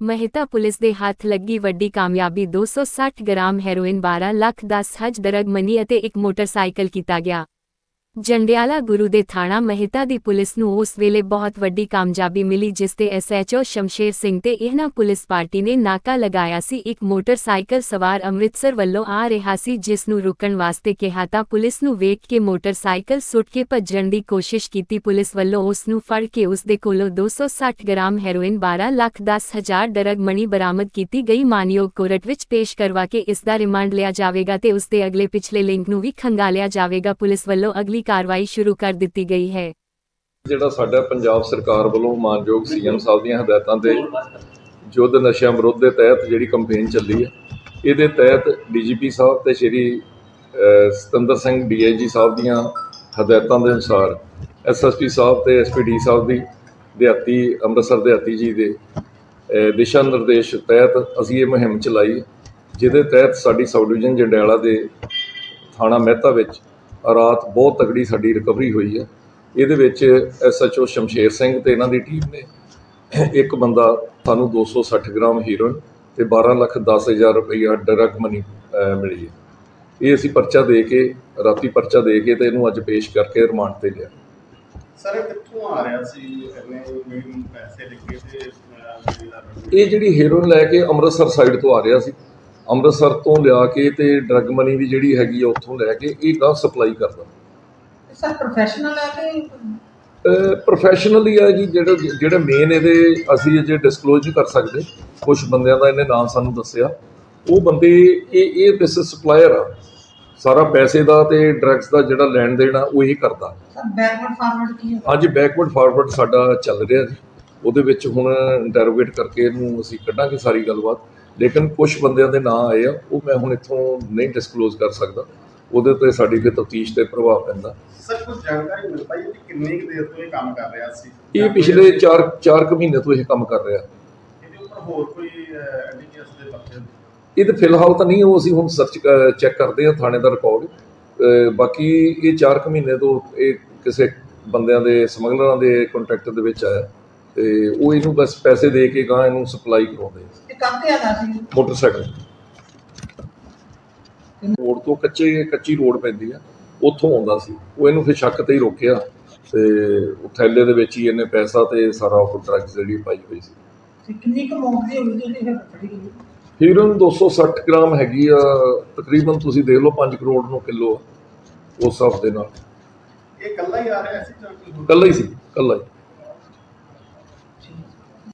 Mehta police ਦੇ ਹੱਥ ਲੱਗੀ ਵੱਡੀ ਕਾਮਯਾਬੀ 260 ਗ੍ਰਾਮ ਹੈਰੋਇਨ 12 ਲੱਖ 10 ਹਜ ਦਰਗ ਮਨੀ ਅਤੇ ਇੱਕ ਮੋਟਰਸਾਈਕਲ ਕੀਤਾ ਗਿਆ। ਜੰਡਿਆਲਾ ਗੁਰੂ ਦੇ ਥਾਣਾ ਮਹਿਤਾ ਦੀ ਪੁਲਿਸ ਨੂੰ ਉਸ ਵੇਲੇ ਬਹੁਤ ਵੱਡੀ ਕਾਮਯਾਬੀ ਮਿਲੀ, ਜਿਸ ਤੇ ਐਸਐਚਓ ਸ਼ਮਸ਼ੇਰ ਸਿੰਘ ਤੇ ਇਹਨਾਂ ਪੁਲਿਸ ਪਾਰਟੀ ਨੇ ਨਾਕਾ ਲਗਾਇਆ ਸੀ। ਇੱਕ ਮੋਟਰਸਾਈਕਲ ਸਵਾਰ ਅੰਮ੍ਰਿਤਸਰ ਵੱਲੋਂ ਆ ਰਿਹਾ ਸੀ, ਜਿਸ ਨੂੰ ਰੁਕਣ ਵਾਸਤੇ ਕਿਹਾ ਤਾਂ ਪੁਲਿਸ ਨੂੰ ਵੇਖ ਕੇ ਮੋਟਰਸਾਈਕਲ ਸੁੱਟ ਕੇ ਭੱਜਣ ਦੀ ਕੋਸ਼ਿਸ਼ ਕੀਤੀ। ਪੁਲਿਸ ਵੱਲੋਂ ਉਸ ਨੂੰ ਫੜ ਕੇ ਉਸ ਦੇ ਕੋਲੋਂ 260 ਗ੍ਰਾਮ ਹੈਰੋਇਨ 12 ਲੱਖ 10 ਹਜ਼ਾਰ ਡਰਗ ਮਣੀ ਬਰਾਮਦ ਕੀਤੀ ਗਈ। ਮਾਨਯੋਗ ਕੋਰਟ ਵਿੱਚ ਪੇਸ਼ ਕਰਵਾ ਕੇ ਇਸ ਦਾ ਰਿਮਾਂਡ ਲਿਆ ਜਾਵੇਗਾ ਤੇ ਉਸ ਦੇ ਅਗਲੇ ਪਿਛਲੇ ਲਿੰਕ ਨੂੰ ਵੀ ਖੰਗਾਲਿਆ ਜਾਵੇਗਾ। ਪੁਲਿਸ ਵੱਲੋਂ ਅਗਲੀ ਕਾਰਵਾਈ ਸ਼ੁਰੂ ਕਰ ਦਿੱਤੀ ਗਈ ਹੈ। ਜਿਹੜਾ ਸਾਡਾ ਪੰਜਾਬ ਸਰਕਾਰ ਵੱਲੋਂ ਮਾਨਯੋਗ ਸੀਐਮ ਸਾਹਿਬ ਦੀਆਂ ਹਦਾਇਤਾਂ ਤੇ ਯੁੱਧ ਨਸ਼ਿਆਂ ਵਿਰੁੱਧ ਦੇ ਤਹਿਤ ਜਿਹੜੀ ਕੰਪੇਨ ਚੱਲੀ ਹੈ ਇਹਦੇ ਤਹਿਤ ਡੀਜੀਪੀ ਸਾਹਿਬ ਤੇ ਸ਼੍ਰੀ ਅਹ, ਸਤਿੰਦਰ ਸਿੰਘ ਡੀਆਈਜੀ ਸਾਹਿਬ ਦੀਆਂ ਹਦਾਇਤਾਂ ਦੇ ਅਨੁਸਾਰ ਐਸਐਸਪੀ ਸਾਹਿਬ ਤੇ ਐਸਪੀਡੀ ਸਾਹਿਬ ਦੀ ਦਿਹਾਤੀ ਅੰਮ੍ਰਿਤਸਰ ਦਿਹਾਤੀ ਜੀ ਦੇ ਦਿਸ਼ਾ ਨਿਰਦੇਸ਼ ਤਹਿਤ ਅਸੀਂ ਇਹ ਮੁਹਿੰਮ ਚਲਾਈ ਜਿਹਦੇ ਤਹਿਤ ਸਾਡੀ ਸਬ ਡਿਵੀਜ਼ਨ ਜੰਡਿਆਲਾ ਦੇ ਥਾਣਾ ਮਹਿਤਾ ਵਿੱਚ ਰਾਤ ਬਹੁਤ ਤਗੜੀ ਸਾਡੀ ਰਿਕਵਰੀ ਹੋਈ ਹੈ। ਇਹਦੇ ਵਿੱਚ ਐਸਐਚਓ ਸ਼ਮਸ਼ੇਰ ਸਿੰਘ ਤੇ ਇਹਨਾਂ ਦੀ ਟੀਮ ਨੇ ਇੱਕ ਬੰਦਾ ਸਾਨੂੰ 260 ਗ੍ਰਾਮ ਹੀਰੋਇਨ ਤੇ 12 ਲੱਖ 10 ਹਜ਼ਾਰ ਰੁਪਈਆ ਡਰਗ ਮਨੀ ਮਿਲੀ ਹੈ। ਇਹ ਅਸੀਂ ਪਰਚਾ ਦੇ ਕੇ ਰਾਤੀ ਪਰਚਾ ਦੇ ਕੇ ਤੇ ਇਹਨੂੰ ਅੱਜ ਪੇਸ਼ ਕਰਕੇ ਰਿਮਾਂਡ ਤੇ ਲਿਆ। ਸਰ ਇਹ ਕਿੱਥੋਂ ਆ ਰਿਹਾ ਸੀ? ਇਹਨੇ ਪੈਸੇ ਤੇ ਇਹ ਜਿਹੜੀ ਹੀਰੋਇਨ ਲੈ ਕੇ ਅੰਮ੍ਰਿਤਸਰ ਸਾਈਡ ਤੋਂ ਆ ਰਿਹਾ ਸੀ। ਅੰਮ੍ਰਿਤਸਰ ਤੋਂ ਲਿਆ ਕੇ ਤੇ ਡਰਗ ਮਨੀ ਵੀ ਜਿਹੜੀ ਹੈਗੀ ਆ ਉੱਥੋਂ ਲੈ ਕੇ ਇਹ ਗਾਂ ਸਪਲਾਈ ਕਰਦਾ। ਸਰ ਪ੍ਰੋਫੈਸ਼ਨਲ ਹੈ ਕਿ ਪ੍ਰੋਫੈਸ਼ਨਲੀ ਆ ਜੀ ਜਿਹੜਾ ਜਿਹੜਾ ਮੇਨ ਇਹਦੇ ਅਸੀਂ ਅਜੇ ਡਿਸਕਲੋਜ਼ ਨਹੀਂ ਕਰ ਸਕਦੇ। ਕੁਝ ਬੰਦਿਆਂ ਦਾ ਇਹਨੇ ਨਾਮ ਸਾਨੂੰ ਦੱਸਿਆ। ਉਹ ਬੰਦੇ ਇਹ ਇਹ ਬਿਸ ਸਪਲਾਇਰ ਆ। ਸਾਰਾ ਪੈਸੇ ਦਾ ਤੇ ਡਰੱਗਸ ਦਾ ਜਿਹੜਾ ਲੈਣ ਦੇਣ ਆ ਉਹ ਇਹ ਕਰਦਾ। ਸਰ ਬੈਕਵਰਡ ਫਾਰਵਰਡ ਕੀ ਹੈ? ਅੱਜ ਬੈਕਵਰਡ ਫਾਰਵਰਡ ਸਾਡਾ ਚੱਲ ਰਿਹਾ ਜੀ। ਉਹਦੇ ਵਿੱਚ ਹੁਣ ਇੰਟਰੋਗੇਟ ਕਰਕੇ ਇਹਨੂੰ ਅਸੀਂ ਕੱਢਾਂਗੇ ਸਾਰੀ ਗੱਲਬਾਤ। ਲੇਕਿਨ ਕੁਝ ਬੰਦਿਆਂ ਦੇ ਨਾਂ ਆਏ ਆ ਉਹ ਮੈਂ ਹੁਣ ਇੱਥੋਂ ਨਹੀਂ ਡਿਸਕਲੋਜ਼ ਕਰ ਸਕਦਾ। ਉਹਦੇ ਤੇ ਸਾਡੀ ਫਿਰ ਤਫਤੀਸ਼ ਤੇ ਪ੍ਰਭਾਵ ਪੈਂਦਾ। ਸਰ ਕੁਝ ਜਾਣਕਾਰੀ ਮਿਲ ਪਾਈ ਕਿ ਕਿੰਨੀ ਕੁ ਦੇਰ ਤੋਂ ਇਹ ਕੰਮ ਕਰ ਰਿਹਾ ਸੀ? ਇਹ ਪਿਛਲੇ 4 4 ਕੁ ਮਹੀਨੇ ਤੋਂ ਇਹ ਕੰਮ ਕਰ ਰਿਹਾ। ਇਹਦੇ ਉੱਪਰ ਹੋਰ ਕੋਈ ਐਂਟੀਕੇਸ ਦੇ ਪੱਤੇ ਇਹ ਤੇ ਫਿਲਹਾਲ ਤਾਂ ਨਹੀਂ ਉਹ ਅਸੀਂ ਹੁਣ ਸਰਚ ਚੈੱਕ ਕਰਦੇ ਹਾਂ ਥਾਣੇ ਦਾ ਰਿਕਾਰਡ ਬਾਕੀ ਇਹ 4 ਕੁ ਮਹੀਨੇ ਤੋਂ ਇਹ ਕਿਸੇ ਬੰਦਿਆਂ ਦੇ ਸਮਗਲਰਾਂ ਦੇ ਕੰਟੈਕਟ ਦੇ ਵਿੱਚ ਆਇਆ। ਤੇ ਉਹ ਇਹਨੂੰ ਬਸ ਪੈਸੇ ਦੇ ਕੇ ਗਾਂ ਇਹਨੂੰ ਸਪਲਾਈ ਕਰਾਉਂਦੇ ਇਹ ਕਾਹਤੇ ਆਦਾ ਸੀ? ਮੋਟਰਸਾਈਕਲ। ਰੋਡ ਤੋਂ ਕੱਚੇ ਕੱਚੀ ਰੋਡ ਪੈਂਦੀ ਆ ਉੱਥੋਂ ਆਉਂਦਾ ਸੀ। ਉਹ ਇਹਨੂੰ ਫਿਰ ਸ਼ੱਕ ਤੇ ਹੀ ਰੋਕਿਆ ਤੇ ਉਹ ਥੈਲੇ ਦੇ ਵਿੱਚ ਹੀ ਇਹਨੇ ਪੈਸਾ ਤੇ ਸਾਰਾ ਉਹ ਡਰੱਗਸ ਜਿਹੜੀ ਪਾਈ ਹੋਈ ਸੀ। ਤੇ ਕਿੰਨੀ ਕੁ ਅਮਾਉਂਟ ਦੀ ਹੋਈ ਜਿਹੜੀ ਫਿਰ ਫੜੀ ਗਈ? ਹੀਰੋਇਨ 260 ਗ੍ਰਾਮ ਹੈਗੀ ਆ ਤਕਰੀਬਨ ਤੁਸੀਂ ਦੇਖ ਲਓ 5 ਕਰੋੜ ਨੂੰ ਕਿਲੋ ਉਸ ਹਿਸਾਬ ਦੇ ਨਾਲ। ਇਹ ਇਕੱਲਾ ਹੀ ਆ ਰਿਹਾ ਸੀ ਜਾਂ ਕੋਈ ਹੋਰ? ਕੱਲਾ ਹੀ ਸੀ ਕੱਲਾ ਹੀ।